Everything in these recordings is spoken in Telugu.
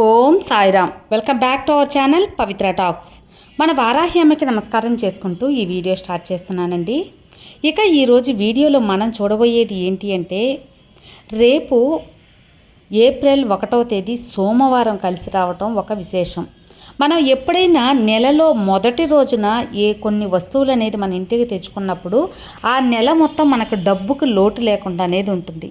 Om Sairam. Welcome back to our channel Pavitra talks. మన వారాహి అమ్మకి నమస్కారం చేసుకుంటూ ఈ వీడియో స్టార్ట్ చేస్తున్నానండి. ఇక ఈరోజు వీడియోలో మనం చూడబోయేది ఏంటి అంటే రేపు ఏప్రిల్ ఒకటవ తేదీ సోమవారం కలిసి రావటం ఒక విశేషం. మనం ఎప్పుడైనా నెలలో మొదటి రోజున ఏ కొన్ని వస్తువులు అనేది మన ఇంటికి తెచ్చుకున్నప్పుడు ఆ నెల మొత్తం మనకు డబ్బుకు లోటు లేకుండా అనేది ఉంటుంది.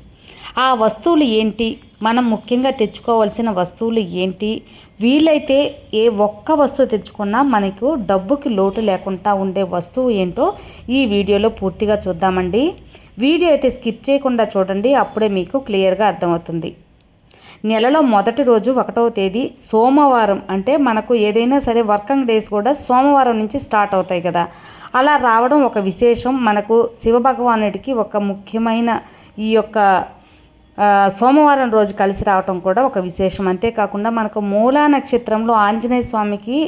ఆ వస్తువులు ఏంటి? మనం ముఖ్యంగా తెచ్చుకోవాల్సిన వస్తువులు ఏంటి? వీలైతే ఏ ఒక్క వస్తువు తెచ్చుకున్నా మనకు డబ్బుకి లోటు లేకుండా ఉండే వస్తువు ఏంటో ఈ వీడియోలో పూర్తిగా చూద్దామండి. వీడియో అయితే స్కిప్ చేయకుండా చూడండి అప్పుడే మీకు క్లియర్గా అర్థమవుతుంది. నెలలో మొదటి రోజు ఒకటవ తేదీ సోమవారం అంటే మనకు ఏదైనా సరే వర్కింగ్ డేస్ కూడా సోమవారం నుంచి స్టార్ట్ అవుతాయి కదా. అలా రావడం ఒక విశేషం. మనకు శివభగవానుడికి ఒక ముఖ్యమైన ఈ యొక్క సోమవారం రోజు కలిసి రావటం కూడా ఒక విశేషం. అంతేకాకుండా మనకు మూలా నక్షత్రంలో ఆంజనేయ స్వామికి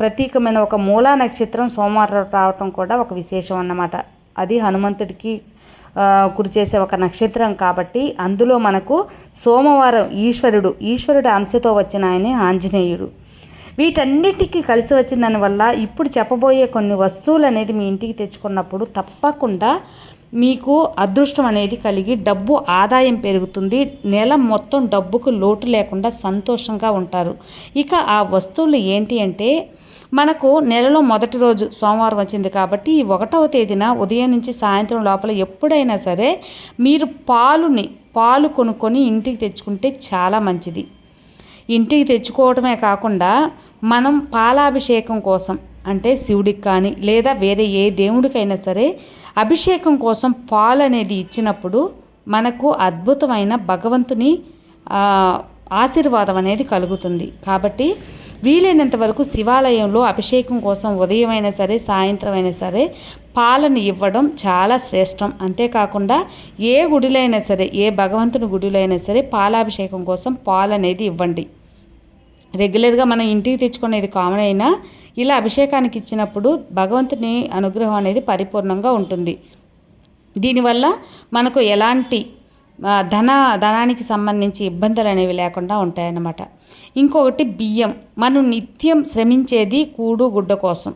ప్రతీకమైన ఒక మూలా నక్షత్రం సోమవారం రావటం కూడా ఒక విశేషం అన్నమాట. అది హనుమంతుడికి గురి చేసే ఒక నక్షత్రం కాబట్టి అందులో మనకు సోమవారం ఈశ్వరుడు ఈశ్వరుడు అంశతో వచ్చిన ఆయనే ఆంజనేయుడు. వీటన్నిటికీ కలిసి వచ్చిన దానివల్ల ఇప్పుడు చెప్పబోయే కొన్ని వస్తువులు అనేది మీ ఇంటికి తెచ్చుకున్నప్పుడు తప్పకుండా మీకు అదృష్టం అనేది కలిగి డబ్బు ఆదాయం పెరుగుతుంది. నెల మొత్తం డబ్బుకు లోటు లేకుండా సంతోషంగా ఉంటారు. ఇక ఆ వస్తువులు ఏంటి అంటే మనకు నెలలో మొదటి రోజు సోమవారం వచ్చింది కాబట్టి ఈ ఒకటవ తేదీన ఉదయం నుంచి సాయంత్రం లోపల ఎప్పుడైనా సరే మీరు పాలుని పాలు కొనుక్కొని ఇంటికి తెచ్చుకుంటే చాలా మంచిది. ఇంటికి తెచ్చుకోవడమే కాకుండా మనం పాలాభిషేకం కోసం అంటే శివుడికి కానీ లేదా వేరే ఏ దేవుడికైనా సరే అభిషేకం కోసం పాలు అనేది ఇచ్చినప్పుడు మనకు అద్భుతమైన భగవంతుని ఆశీర్వాదం అనేది కలుగుతుంది. కాబట్టి వీలైనంత వరకు శివాలయంలో అభిషేకం కోసం ఉదయం అయినా సరే సాయంత్రం అయినా సరే పాలను ఇవ్వడం చాలా శ్రేష్టం. అంతేకాకుండా ఏ గుడిలో అయినా సరే ఏ భగవంతుని గుడిలో అయినా సరే పాలాభిషేకం కోసం పాలు అనేది ఇవ్వండి. రెగ్యులర్గా మనం ఇంటికి తెచ్చుకునేది కామన్ అయినా ఇలా అభిషేకానికి ఇచ్చినప్పుడు భగవంతుని అనుగ్రహం అనేది పరిపూర్ణంగా ఉంటుంది. దీనివల్ల మనకు ఎలాంటి ధన ధనానికి సంబంధించి ఇబ్బందులు అనేవి లేకుండా ఉంటాయన్నమాట. ఇంకొకటి బియ్యం. మనం నిత్యం శ్రమించేది కూడు గుడ్డ కోసం.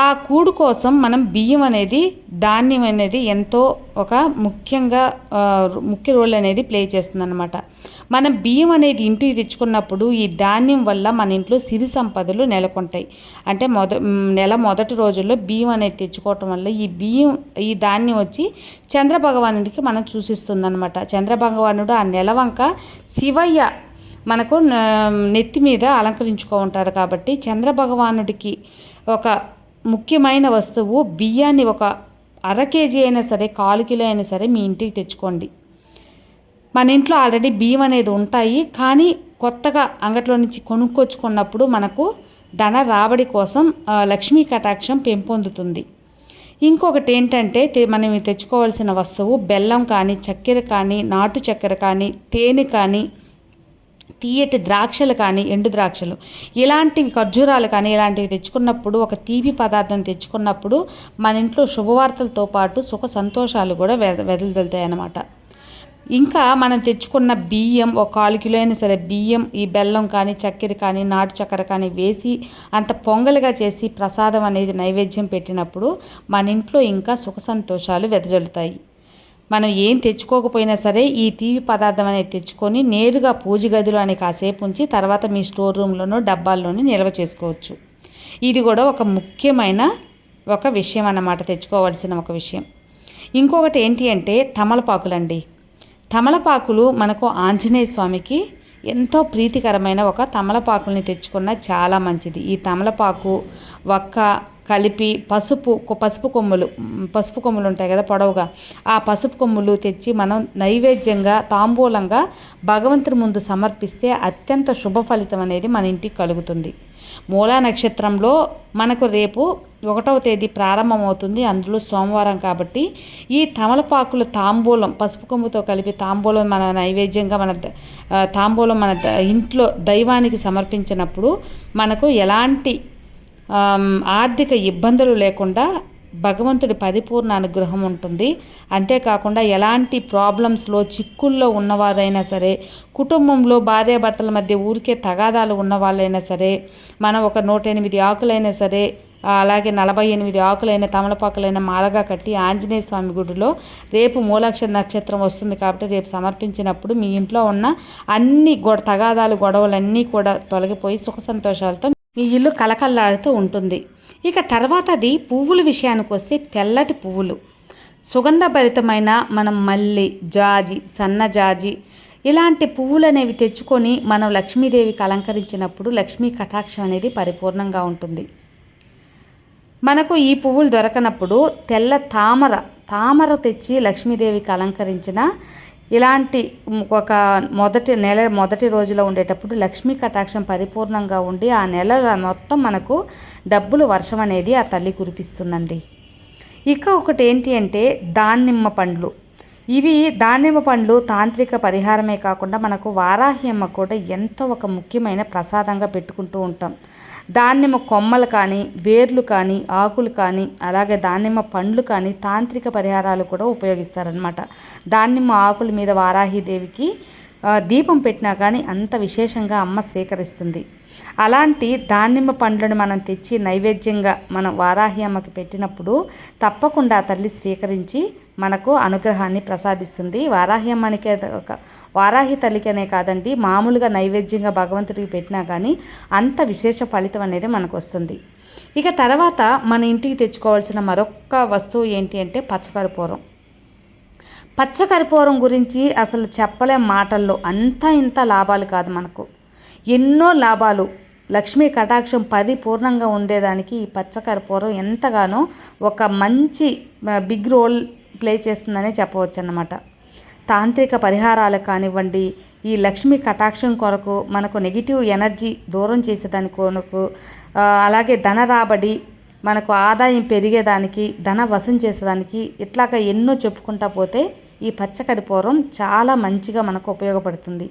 ఆ కూడు కోసం మనం బియ్యం అనేది ధాన్యం అనేది ఎంతో ఒక ముఖ్యంగా ముఖ్య రోల్ అనేది ప్లే చేస్తుందన్నమాట. మనం బియ్యం అనేది ఇంటికి తెచ్చుకున్నప్పుడు ఈ ధాన్యం వల్ల మన ఇంట్లో సిరి సంపదలు నెలకొంటాయి. అంటే మొద నెల మొదటి రోజుల్లో బియ్యం అనేది తెచ్చుకోవటం వల్ల ఈ బియ్యం ఈ ధాన్యం వచ్చి చంద్రభగవానుడికి మనం చూసిస్తుందన్నమాట. చంద్రభగవానుడు ఆ నెలవంక శివయ్య మనకు నెత్తి మీద అలంకరించుకో ఉంటారు కాబట్టి చంద్రభగవానుడికి ఒక ముఖ్యమైన వస్తువు బియ్యాన్ని ఒక అర కేజీ అయినా సరే కాలు కిలో అయినా సరే మీ ఇంటికి తెచ్చుకోండి. మన ఇంట్లో ఆల్రెడీ బియ్యం అనేది ఉంటాయి కానీ కొత్తగా అంగట్లో నుంచి కొనుక్కొచ్చుకున్నప్పుడు మనకు ధన రాబడి కోసం లక్ష్మీ కటాక్షం పెంపొందుతుంది. ఇంకొకటి ఏంటంటే మనం తెచ్చుకోవాల్సిన వస్తువు బెల్లం కానీ చక్కెర కానీ నాటు చక్కెర కానీ తేనె కానీ తీయటి ద్రాక్షలు కానీ ఎండు ద్రాక్షలు ఇలాంటివి ఖర్జూరాలు కానీ ఇలాంటివి తెచ్చుకున్నప్పుడు ఒక తీపి పదార్థం తెచ్చుకున్నప్పుడు మన ఇంట్లో శుభవార్తలతో పాటు సుఖ సంతోషాలు కూడా వెద వెదలుతాయి అన్నమాట ఇంకా మనం తెచ్చుకున్న బియ్యం ఒక కాలు కిలో అయినా సరే బియ్యం ఈ బెల్లం కానీ చక్కెర కానీ నాటు చక్కెర కానీ వేసి అంత పొంగలుగా చేసి ప్రసాదం అనేది నైవేద్యం పెట్టినప్పుడు మన ఇంట్లో ఇంకా సుఖ సంతోషాలు వెదజల్లుతాయి. మనం ఏం తెచ్చుకోకపోయినా సరే ఈ తీపి పదార్థం అనేది తెచ్చుకొని నేరుగా పూజ గదిలో అని కాసేపు ఉంచి తర్వాత మీ స్టోర్ రూమ్లోనూ డబ్బాల్లోనూ నిల్వ చేసుకోవచ్చు. ఇది కూడా ఒక ముఖ్యమైన ఒక విషయం అన్నమాట తెచ్చుకోవాల్సిన ఒక విషయం. ఇంకొకటి ఏంటి అంటే తమలపాకులండి. తమలపాకులు మనకు ఆంజనేయ స్వామికి ఎంతో ప్రీతికరమైన ఒక తమలపాకుల్ని తెచ్చుకున్న చాలా మంచిది. ఈ తమలపాకు వక్క కలిపి పసుపు పసుపు కొమ్ములు పసుపు కొమ్ములు ఉంటాయి కదా పొడవుగా. ఆ పసుపు కొమ్ములు తెచ్చి మనం నైవేద్యంగా తాంబూలంగా భగవంతుని ముందు సమర్పిస్తే అత్యంత శుభ ఫలితం అనేది మన ఇంటికి కలుగుతుంది. మూలా నక్షత్రంలో మనకు రేపు ఒకటవ తేదీ ప్రారంభమవుతుంది. అందులో సోమవారం కాబట్టి ఈ తమలపాకులు తాంబూలం పసుపు కొమ్ముతో కలిపి తాంబూలం మన నైవేద్యంగా మన తాంబూలం మన ద- ఇంట్లో దైవానికి సమర్పించినప్పుడు మనకు ఎలాంటి ఆర్థిక ఇబ్బందులు లేకుండా భగవంతుడి పరిపూర్ణ అనుగ్రహం ఉంటుంది. అంతేకాకుండా ఎలాంటి ప్రాబ్లమ్స్లో చిక్కుల్లో ఉన్నవారైనా సరే కుటుంబంలో భార్యాభర్తల మధ్య ఊరికే తగాదాలు ఉన్న వాళ్ళైనా సరే మనం ఒక నూట ఎనిమిది ఆకులైనా సరే అలాగే నలభై ఎనిమిది ఆకులైన తమలపాకులైన మాలగా కట్టి ఆంజనేయ స్వామి గుడిలో రేపు మూలాక్ష నక్షత్రం వస్తుంది కాబట్టి రేపు సమర్పించినప్పుడు మీ ఇంట్లో ఉన్న అన్ని గొడ తగాదాలు గొడవలన్నీ కూడా తొలగిపోయి సుఖ సంతోషాలతో మీ ఇల్లు కలకల్లాడుతూ ఉంటుంది. ఇక తర్వాతది పువ్వుల విషయానికి వస్తే తెల్లటి పువ్వులు. సుగంధభరితమైన మనం మల్లి జాజి సన్నజాజి ఇలాంటి పువ్వులు అనేవి తెచ్చుకొని మనం లక్ష్మీదేవికి అలంకరించినప్పుడు లక్ష్మీ కటాక్షం అనేది పరిపూర్ణంగా ఉంటుంది. మనకు ఈ పువ్వులు దొరకనప్పుడు తెల్ల తామర తామర తెచ్చి లక్ష్మీదేవికి అలంకరించిన ఇలాంటి ఒక మొదటి నెల మొదటి రోజులో ఉండేటప్పుడు లక్ష్మీ కటాక్షం పరిపూర్ణంగా ఉండి ఆ నెల మొత్తం మనకు డబ్బులు వర్షం అనేది ఆ తల్లి కురిపిస్తుందండి. ఇక ఒకటి ఏంటి అంటే దానిమ్మ పండ్లు. ఇవి దానిమ్మ పండ్లు తాంత్రిక పరిహారమే కాకుండా మనకు వారాహి అమ్మ కూడా ఎంతో ఒక ముఖ్యమైన ప్రసాదంగా పెట్టుకుంటూ ఉంటాం. దానిమ్మ కొమ్మలు కానీ వేర్లు కానీ ఆకులు కానీ అలాగే దానిమ్మ పండ్లు కానీ తాంత్రిక పరిహారాలు కూడా ఉపయోగిస్తారనమాట దానిమ్మ ఆకుల మీద వారాహిదేవికి దీపం పెట్టినా కానీ అంత విశేషంగా అమ్మ స్వీకరిస్తుంది. అలాంటి దానిమ్మ పండ్లను మనం తెచ్చి నైవేద్యంగా మనం వారాహి అమ్మకి పెట్టినప్పుడు తప్పకుండా తల్లి స్వీకరించి మనకు అనుగ్రహాన్ని ప్రసాదిస్తుంది. వారాహి అమ్మనికే వారాహి తల్లికనే కాదండి మామూలుగా నైవేద్యంగా భగవంతుడికి పెట్టినా కానీ అంత విశేష ఫలితం అనేది మనకు వస్తుంది ఇక తర్వాత మన ఇంటికి తెచ్చుకోవాల్సిన మరొక వస్తువు ఏంటి అంటే పచ్చకర్పూరం. పచ్చకర్పూరం గురించి అసలు చెప్పలేం మాటల్లో అంత ఇంత లాభాలు కాదు మనకు. ఎన్నో లాభాలు. లక్ష్మీ కటాక్షం పరిపూర్ణంగా ఉండేదానికి ఈ పచ్చకర్పూరం ఎంతగానో ఒక మంచి బిగ్ రోల్ ప్లే చేస్తుందనే చెప్పవచ్చు అన్నమాట తాంత్రిక పరిహారాలు కానివ్వండి ఈ లక్ష్మీ కటాక్షం కొరకు మనకు నెగిటివ్ ఎనర్జీ దూరం చేసేదాని కొరకు అలాగే ధన రాబడి మనకు ఆదాయం పెరిగేదానికి ధన వసం చేసేదానికి ఇట్లాగా ఎన్నో చెప్పుకుంటా పోతే ఈ పచ్చకర్పూరం చాలా మంచిగా మనకు ఉపయోగపడుతుంది.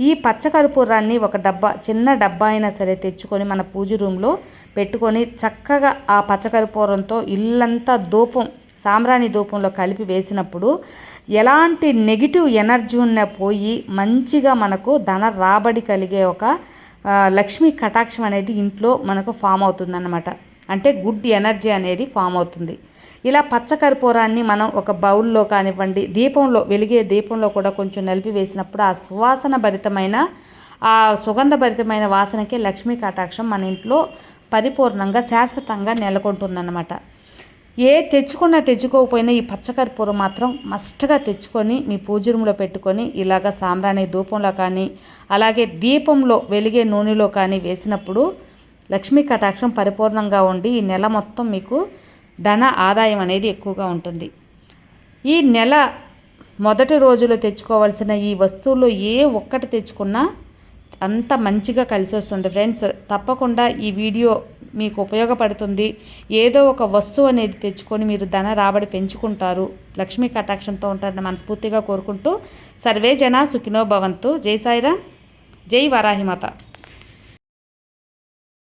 ఈ పచ్చకర్పూరాన్ని ఒక డబ్బా చిన్న డబ్బా అయినా సరే తెచ్చుకొని మన పూజ రూమ్లో పెట్టుకొని చక్కగా ఆ పచ్చకర్పూరంతో ఇల్లంతా ధూపం సాంబ్రాణి ధూపంలో కలిపి వేసినప్పుడు ఎలాంటి నెగిటివ్ ఎనర్జీ ఉన్న పోయి మంచిగా మనకు ధన రాబడి కలిగే ఒక లక్ష్మీ కటాక్షం అనేది ఇంట్లో మనకు ఫామ్ అవుతుందన్నమాట. అంటే గుడ్ ఎనర్జీ అనేది ఫామ్ అవుతుంది. ఇలా పచ్చకర్పూరాన్ని మనం ఒక బౌల్లో కానివ్వండి దీపంలో వెలిగే దీపంలో కూడా కొంచెం నలిపి వేసినప్పుడు ఆ సువాసన భరితమైన ఆ సుగంధభరితమైన వాసనకే లక్ష్మీ కటాక్షం మన ఇంట్లో పరిపూర్ణంగా శాశ్వతంగా నెలకొంటుందన్నమాట. ఏ తెచ్చుకున్నా తెచ్చుకోకపోయినా ఈ పచ్చకర్పూరం మాత్రం మస్ట్గా తెచ్చుకొని మీ పూజరుములో పెట్టుకొని ఇలాగ సాంబ్రాణి ధూపంలో కానీ అలాగే దీపంలో వెలిగే నూనెలో కానీ వేసినప్పుడు లక్ష్మీ కటాక్షం పరిపూర్ణంగా ఉండి ఈ నెల మొత్తం మీకు ధన ఆదాయం అనేది ఎక్కువగా ఉంటుంది. ఈ నెల మొదటి రోజులో తెచ్చుకోవాల్సిన ఈ వస్తువుల్లో ఏ ఒక్కటి తెచ్చుకున్నా అంత మంచిగా కలిసి వస్తుంది. ఫ్రెండ్స్ తప్పకుండా ఈ వీడియో మీకు ఉపయోగపడుతుంది. ఏదో ఒక వస్తువు అనేది తెచ్చుకొని మీరు ధన రాబడి పెంచుకుంటారు. లక్ష్మీ కటాక్షంతో ఉంటారని మనస్ఫూర్తిగా కోరుకుంటూ సర్వే జన సుఖినో భవంతు. జై సాయిరామ్. జై వారాహిమాత.